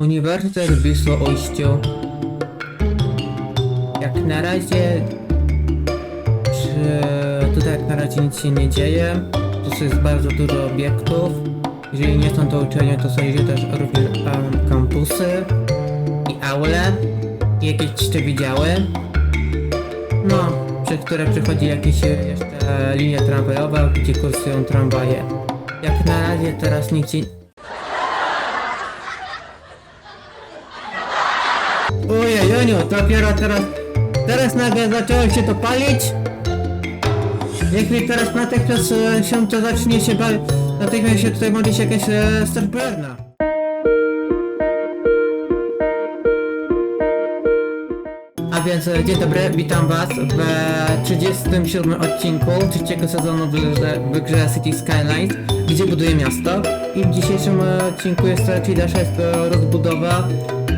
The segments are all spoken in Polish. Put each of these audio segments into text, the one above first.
Uniwersytet w Wisłoujściu. Jak na razie... Czy tutaj jak na razie nic się nie dzieje? Tu jest bardzo dużo obiektów. Jeżeli nie są to uczelnie, to są jeszcze też również um, kampusy i aule. I jakieś jeszcze widziały. No, przez które przychodzi jakieś e, jeszcze linie tramwajowe, gdzie kursują tramwaje. Jak na razie teraz nigdzie... Ojej, Joniu, dopiero teraz... Teraz nagle zaczęło się to palić? Mi teraz natychmiast e, się to zacznie się palić. Natychmiast się tutaj modli się jakaś e, starperna. A więc e, dzień dobry, witam was w 37 odcinku trzeciego sezonu w, w grze City Skylines, gdzie buduję miasto. I w dzisiejszym e, odcinku jest raczej nasza jest rozbudowa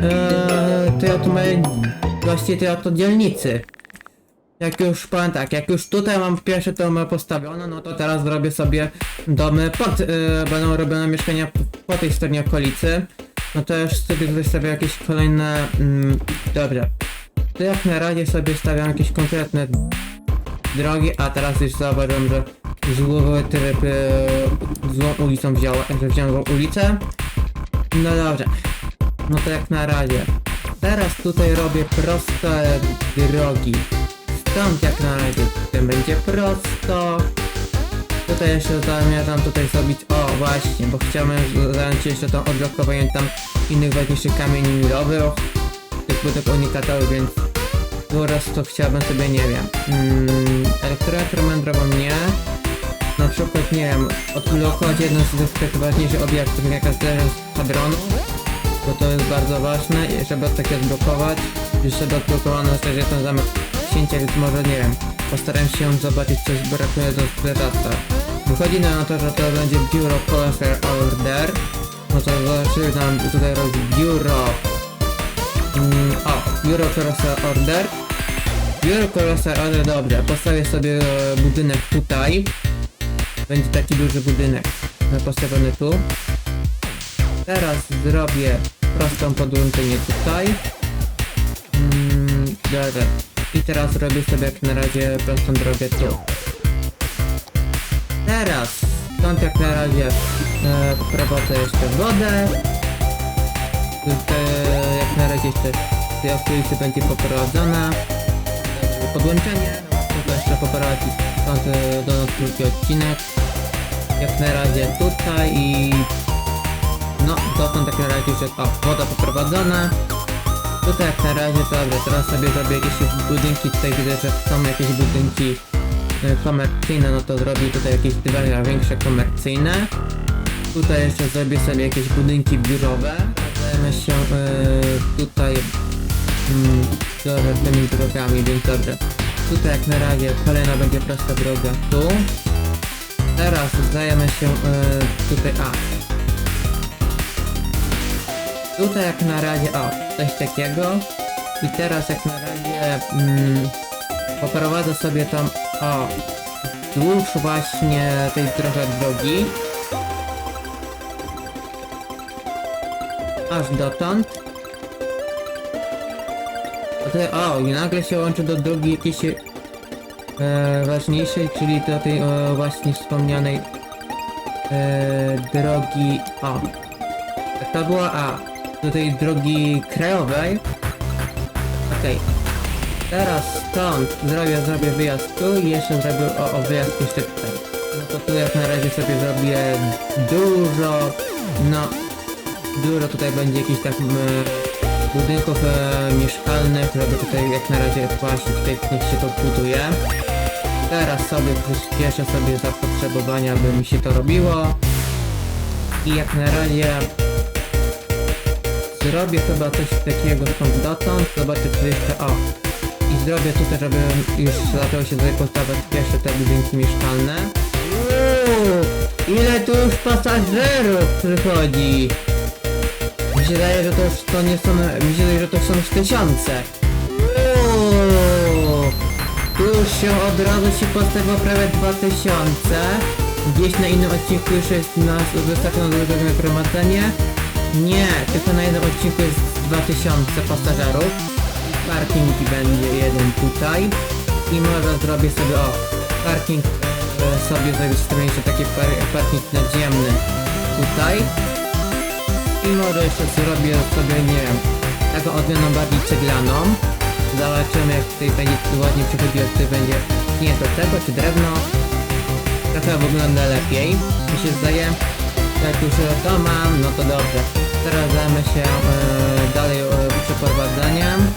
e, tej oto mojej, właściwie tej oto dzielnicy. Jak już powiem tak, jak już tutaj mam pierwsze domy postawione, no to teraz zrobię sobie domy pod, e, będą robione mieszkania po, tej stronie okolicy. No to już sobie tutaj stawię jakieś kolejne, mm, dobra. To jak na razie sobie stawiam jakieś konkretne drogi, a teraz już zauważyłem, że złowy tryb e, złą ulicą wziął, że wziąłem ulicę. No dobrze. No to jak na razie. Teraz tutaj robię proste drogi. Stąd jak na razie tym będzie prosto. Tutaj jeszcze zamierzam tutaj zrobić, o właśnie, bo chciałem zająć się jeszcze tą odblokowaniem tam innych ważniejszych kamieni milowych, tych budek unikatowych, więc teraz to chciałbym sobie, nie wiem, mm, elektronikę remendrową nie, na przykład, nie wiem, odblokować jeden z tych ważniejszych obiektów, jak jest z hadronu, bo to jest bardzo ważne, i żeby takie odblokować, już sobie odblokowano też jest ten zamek księcia, więc może, nie wiem, postaram się zobaczyć, coś brakuje do sprzedawca. Wychodzi na to, że to będzie biuro Colasar Order, no to zobaczymy nam tutaj robi biuro Mm, o, Biuro Colossal Order. Biuro Colossal Order, dobrze. Postawię sobie e, budynek tutaj. Będzie taki duży budynek postawiony tu. Teraz zrobię prostą podłączenie tutaj. Mm, dobra. I teraz robię sobie jak na razie prostą drogę tu. Teraz, stąd jak na razie e, prowadzę jeszcze wodę. Tutaj jak na razie jeszcze tej okolicy będzie poprowadzona e, podłączenie, no to jeszcze poprowadzić stąd e, do nas drugi odcinek jak na razie tutaj i jak na razie już jest o, woda poprowadzona tutaj jak na razie dobra, teraz sobie zrobię jakieś budynki, tutaj widzę, że są jakieś budynki e, komercyjne, no to zrobię tutaj jakieś dwa większe komercyjne Tutaj jeszcze zrobię sobie jakieś budynki biurowe. Zajmę się e, tutaj trochę tymi drogami, więc dobrze. Tutaj jak na razie kolejna będzie prosta droga tu. Teraz zajmę się e, tutaj, a. Tutaj jak na razie, o, coś takiego. I teraz jak na razie mm, poprowadzę sobie tam, o, wzdłuż właśnie tej trochę drogi. aż dotąd. A tutaj, o, i nagle się łączy do drogi jakiejś e, ważniejszej, czyli do tej e, właśnie wspomnianej e, drogi, o, to była A, do tej drogi krajowej. Okej. Teraz stąd zrobię, zrobię wyjazd tu i jeszcze zrobię o, o wyjazd jeszcze tutaj. No to tu jak na razie sobie zrobię dużo, no Dużo tutaj będzie jakichś tak m, budynków e, mieszkalnych, żeby tutaj jak na razie właśnie tutaj niech się to buduje. Teraz sobie przyspieszę sobie zapotrzebowania, by mi się to robiło. I jak na razie zrobię chyba coś takiego stąd dotąd, zobaczę czy jeszcze, o. I zrobię tutaj, żeby już zaczęło się tutaj postawiać pierwsze te budynki mieszkalne. Uuu, ile tu już pasażerów przychodzi! Mi się wydaje, że to już to nie są, mi się wydaje, że to są już tysiące. Uuu, tu już się od razu się postawiło prawie 2000. Gdzieś na innym odcinku już jest nas wystarczająco duże nagromadzenie. Nie, tylko na jednym odcinku jest 2000 pasażerów. Parking będzie jeden tutaj. I może zrobię sobie, o, parking e, sobie sobie jeszcze taki par parking nadziemny tutaj. I może jeszcze zrobię sobie, nie wiem, taką odmianą bardziej ceglaną. Zobaczymy jak tutaj będzie ładnie przechodziło, czy będzie nie to tego, czy drewno. Trochę wygląda lepiej, mi się zdaje. Jak już to mam, no to dobrze. Teraz zajmę się e, dalej e, przeprowadzaniem.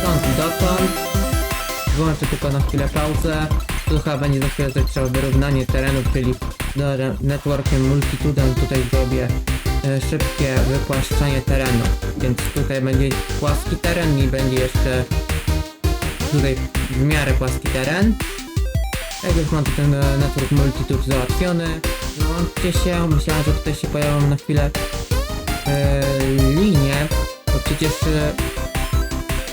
Stąd dotąd. Wyłączę tylko na chwilę pauzę. Chyba będzie za chwilę trzeba wyrównanie terenu, czyli networkiem multitudem tutaj zrobię e, szybkie wypłaszczanie terenu. Więc tutaj będzie płaski teren i będzie jeszcze tutaj w miarę płaski teren. Jak już mam ten e, network multitude załatwiony, wyłączcie się, myślałem, że tutaj się pojawią na chwilę e, linie, bo przecież e,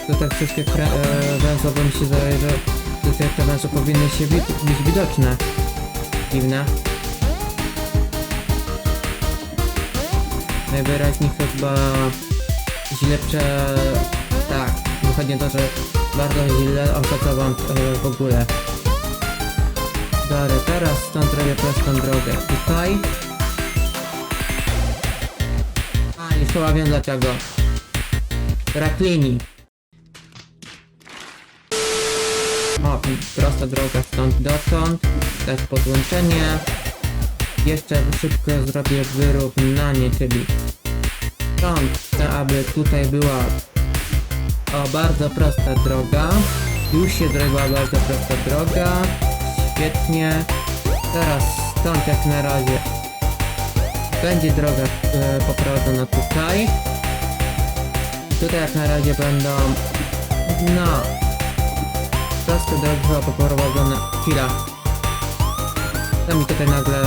to tak wszystkie kre, e, bo mi się zdaje, że te węzły powinny się wi być widoczne. Dziwne. Najwyraźniej chyba źle prze... tak, wychodzi to, że bardzo źle oszacowam e, w ogóle. Dobra, teraz stąd robię prostą drogę. Tutaj. A, już chyba wiem dlaczego. Brak linii. O, prosta droga stąd dotąd. Też podłączenie. Jeszcze szybko zrobię wyrównanie, czyli stąd aby tutaj była o, bardzo prosta droga. Już się zrobiła bardzo prosta droga. Świetnie. Teraz stąd jak na razie będzie droga e, poprowadzona tutaj. Tutaj jak na razie będą no proste drogi chyba poprowadzone. Chwila. To mi tutaj nagle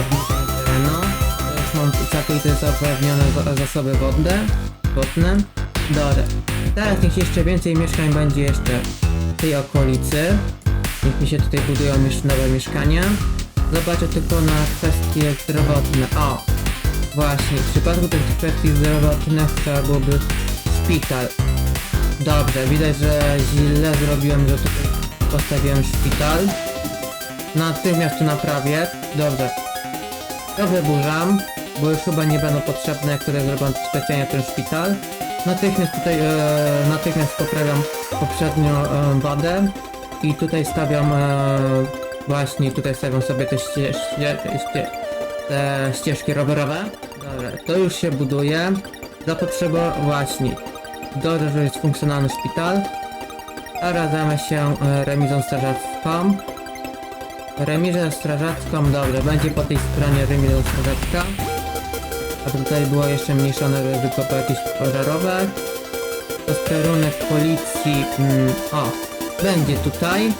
obniżenie terenu. Już mam całkowicie zapewnione za- zasoby wodne. Wodne. Dobra. Teraz niech jeszcze więcej mieszkań będzie jeszcze w tej okolicy. Niech mi się tutaj budują nowe mieszkania. Zobaczę tylko na kwestie zdrowotne. O! Właśnie, w przypadku tych kwestii zdrowotnych trzeba byłoby szpital. Dobrze, widać, że źle zrobiłem, że tutaj postawiłem szpital. Natychmiast to naprawię. Dobrze. To wyburzam, bo już chyba nie będą potrzebne, jak które zrobią specjalnie ten szpital. Natychmiast tutaj, e, natychmiast poprawiam poprzednią e, wadę i tutaj stawiam, e, właśnie tutaj stawiam sobie te, ście, te ścieżki rowerowe. Dobra, to już się buduje. Zapotrzeba właśnie. Dobrze, że jest funkcjonalny szpital. Teraz zajmę się e, remizą strażacką. Remizę strażacką, dobrze, będzie po tej stronie remizą strażacka. A tutaj było jeszcze mniejszone ryzyko po jakieś pożarowe. Posterunek policji, mm, o, będzie tutaj.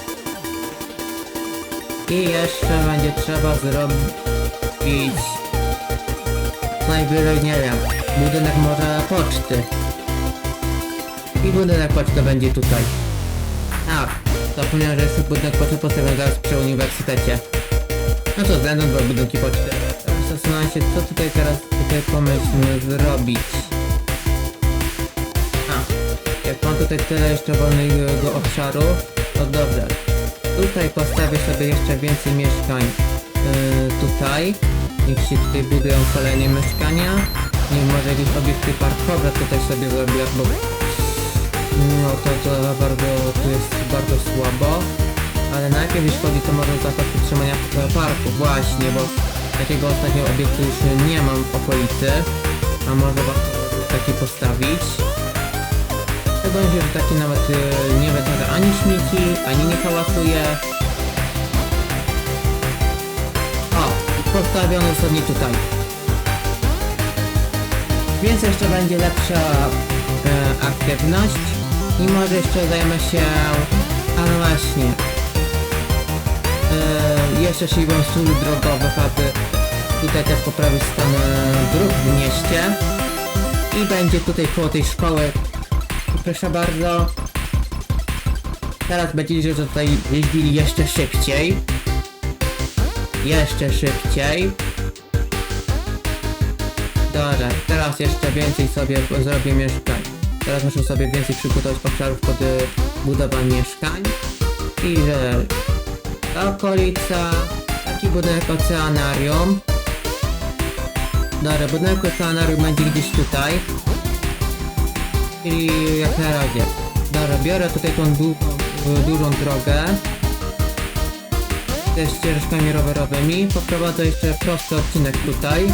I jeszcze będzie trzeba zrobić najwyżej, nie wiem, budynek może poczty. I budynek poczty będzie tutaj. A, zapomniałem, że jest budynek poczty postawiony zaraz przy uniwersytecie. No to będą dwa budynki poczty. Zastanawiam się, co tutaj teraz tutaj pomyślmy zrobić. Tutaj tyle jeszcze wolnego obszaru, to dobrze. Tutaj postawię sobie jeszcze więcej mieszkań. Yy, tutaj. Niech się tutaj budują kolejne mieszkania. Nie może jakieś obiekty parkowe tutaj sobie zrobię, bo no to, to bardzo, tu jest bardzo słabo. Ale najpierw jeśli chodzi to może zakład utrzymania parku, właśnie, bo takiego ostatniego obiektu już nie mam w okolicy. A może warto taki postawić. Będzie, że taki nawet e, nie wytwarza ani śmieci, ani nie hałasuje. O, postawiony sobie tutaj. Więc jeszcze będzie lepsza e, aktywność i może jeszcze zajmę się, a no właśnie, e, jeszcze siłą sól drogowych, aby tutaj też poprawić stan e, dróg w mieście i będzie tutaj koło tej szkoły, proszę bardzo, teraz będziecie tutaj jeździli jeszcze szybciej, jeszcze szybciej, Dobra, teraz jeszcze więcej sobie zrobię mieszkań. Teraz muszę sobie więcej przygotować obszarów pod y, budowę mieszkań. I że okolica, taki budynek oceanarium. Dobra, budynek oceanarium będzie gdzieś tutaj. Czyli jak na razie. Dobra, biorę tutaj tą dużą drogę. Ze ścieżkami rowerowymi. Poprowadzę jeszcze prosty odcinek tutaj.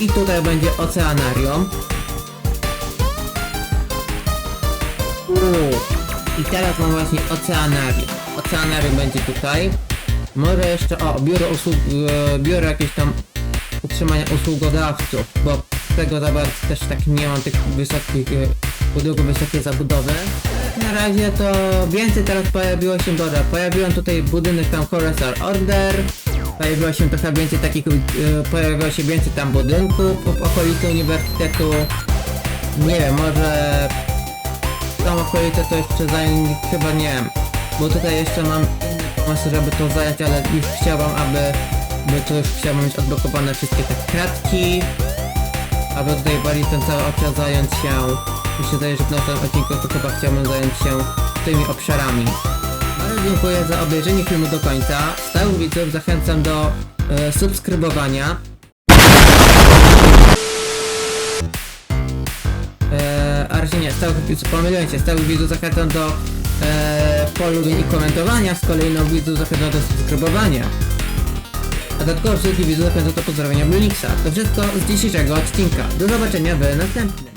I tutaj będzie oceanarium. Uuu. I teraz mam właśnie oceanarium. Oceanarium będzie tutaj. Może jeszcze, o, biuro usług, e, biuro jakieś tam utrzymania usługodawców, bo tego za bardzo też tak nie mam tych wysokich, e, budynków wysokiej zabudowy. Na razie to więcej teraz pojawiło się, dobra, pojawiłem tutaj budynek tam Horizon Order, pojawiło się trochę więcej takich, e, pojawiło się więcej tam budynków w okolicy uniwersytetu. Nie wiem, może tą okolicę to jeszcze zająć, chyba nie wiem, bo tutaj jeszcze mam pomysł, żeby to zająć, ale już chciałbym, aby, by to już chciałbym mieć odblokowane wszystkie te kratki, aby tutaj bardziej ten cały obszar zająć się, mi się zdaje, że w następnym odcinku to chyba chciałbym zająć się tymi obszarami. Bardzo dziękuję za obejrzenie filmu do końca, stałych widzów zachęcam do e, subskrybowania, Eee, a nie, stałych widzów, pomyliłem się, stałych widzów zachęcam do eee, polubień i komentowania, z nowych widzów zachęcam do subskrybowania. Dodatkowo wszystkich widzów do pozdrowienia Blixa. To wszystko z dzisiejszego odcinka. Do zobaczenia w następnym.